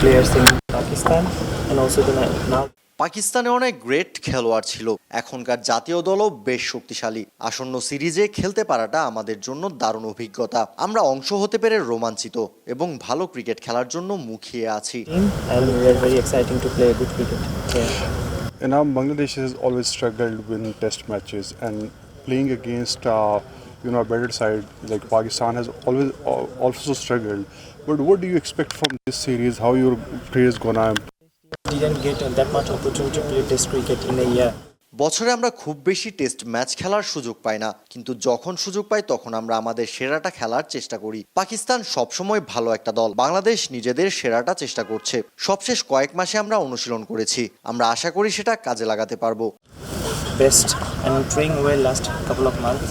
Players in Pakistan and also the পাকিস্তানে অনেক great খেলোয়াড় ছিল। এখনকার জাতীয় দলও বেশ শক্তিশালী। আসন্ন সিরিজে খেলতে পারাটা আমাদের জন্য দারুণ অভিজ্ঞতা। আমরা অংশ হতে পেরে রোমাঞ্চিত এবং ভালো ক্রিকেট খেলার জন্য মুখিয়ে আছি। Bangladesh is always struggled win test matches and playing against better side like Pakistan has always also struggled But what do you expect from this series? How your career is gonna? Didn't get that much opportunity to play Test cricket in a year. বছরে আমরা খুব বেশি test match খেলার সুযোগ পাই না কিন্তু যখন সুযোগ পাই তখন আমরা আমাদের সেরাটা খেলার চেষ্টা করি পাকিস্তান সবসময় ভালো একটা দল বাংলাদেশ নিজেদের সেরাটা চেষ্টা করছে সবশেষ কয়েক মাসে আমরা অনুশীলন করেছি আমরা আশা করি সেটা কাজে লাগাতে পারব best of month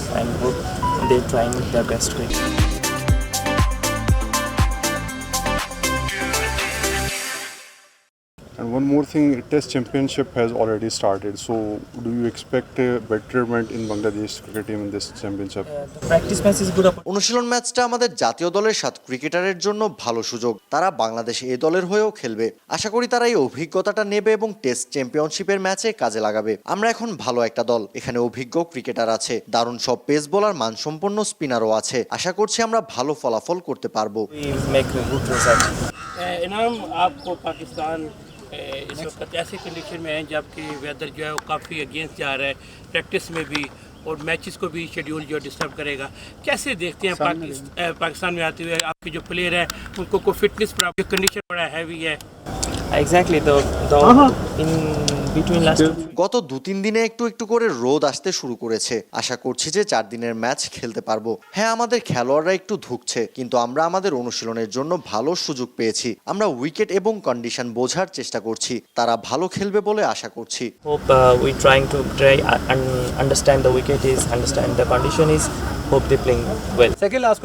and one more thing, Test Championship has already started. So do you expect a betterment in Bangladesh cricket team in this championship? Uh, the practice match is good opportunity. অনুশীলন ম্যাচটা আমাদের জাতীয় দলের সাত ক্রিকেটারের জন্য ভালো সুযোগ। তারা বাংলাদেশ এ দলের হয়েও খেলবে। আশা করি তারা এই অভিজ্ঞতাটা নেবে এবং টেস্ট চ্যাম্পিয়নশিপের ম্যাচে কাজে লাগাবে। আমরা এখন ভালো একটা দল। এখানে অভিজ্ঞ ক্রিকেটার আছে। দারুণ সব পেস বোলার মানসম্পন্ন স্পিনারও আছে। আশা করছি আমরা ভালো ফলাফল করতে পারব। We make a इस वक्त ऐसे कंडीशन में हैं जबकि वेदर जो है वो काफ़ी अगेंस्ट जा रहा है प्रैक्टिस में भी और मैचेस को भी शेड्यूल जो डिस्टर्ब करेगा। कैसे देखते हैं पाकिस, पाकिस्तान में आते हुए आपके जो प्लेयर हैं उनको को फिटनेस प्रॉब्लम कंडीशन बड़ा हैवी है। গত দু তিন দিনে একটু একটু করে রোদ আসতে শুরু করেছে। আশা করছি যে চার দিনের ম্যাচ খেলতে পারব। হ্যাঁ আমাদের খেলোয়াড়রা একটু ধুকছে কিন্তু আমরা আমাদের অনুশীলনের জন্য ভালো সুযোগ পেয়েছি। আমরা উইকেট এবং কন্ডিশন বোঝার চেষ্টা করছি। তারা ভালো খেলবে বলে আশা করছি। Second last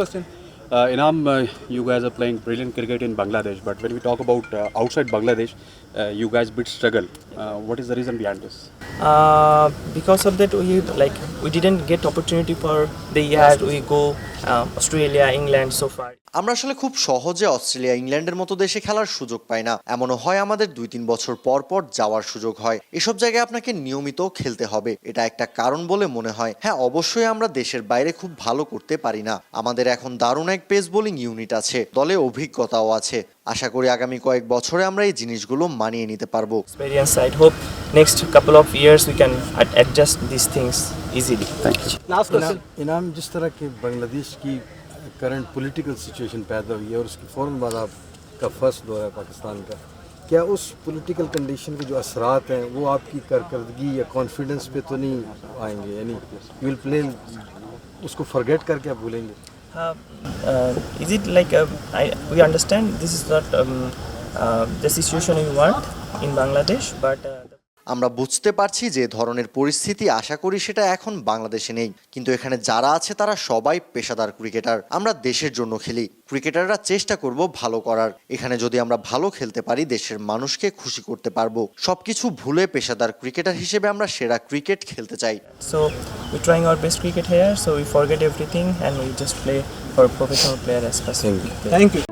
Uh, Inam, uh, you guys are playing brilliant cricket in Bangladesh, but when we talk about uh, outside Bangladesh, uh, you guys bit struggle. Uh, what is the reason behind this? uh, because of that we like we didn't get opportunity for the year we go uh, England so far আমরা আসলে খুব সহজে Australia ইংল্যান্ডের মতো দেশে খেলার সুযোগ পাই না। এমনও হয় আমাদের দুই তিন বছর পর পর যাওয়ার সুযোগ হয়। এসব জায়গায় আপনাকে নিয়মিত খেলতে হবে। এটা একটা কারণ বলে মনে হয়। হ্যাঁ অবশ্যই আমরা দেশের বাইরে খুব ভালো করতে পারি না। আমাদের এখন দারুণ এক পেস বোলিং ইউনিট আছে। দলে অভিজ্ঞতাও আছে। আশা করি আগামী কয়েক বছরে আমরা এই জিনিসগুলো মানিয়ে নিতে পারবো experience i hope next couple of years we can ad- adjust these things easily Thank you. Last इनाम इनाम जिस तरह की बांग्लादेश की करंट पॉलिटिकल सिचुएशन पैदा हुई है और उसके फ़ौरन बाद आपका फर्स्ट दौर है पाकिस्तान का क्या उस पॉलिटिकल कंडीशन के जो असरात हैं वो आपकी कारकर्दगी या कॉन्फिडेंस पे तो नहीं आएंगे यानी यू विल प्ले उसको फॉरगेट करके आप भूलेंगे uh, uh, Is it like uh, I, we understand this is not um, uh, the situation we want in bangladesh but uh, আমরা বুঝতে পারছি যে ধরনের পরিস্থিতি আশা করি সেটা এখন বাংলাদেশে নেই। কিন্তু এখানে যারা আছে তারা সবাই পেশাদার ক্রিকেটার। আমরা দেশের জন্য খেলি। ক্রিকেটাররা চেষ্টা করব ভালো করার। এখানে যদি আমরা ভালো খেলতে পারি দেশের মানুষকে খুশি করতে পারব। সবকিছু ভুলে পেশাদার ক্রিকেটার হিসেবে আমরা সেরা ক্রিকেট খেলতে চাই। So we trying our best cricket here so we forget everything and we just play for professional player as passing thank you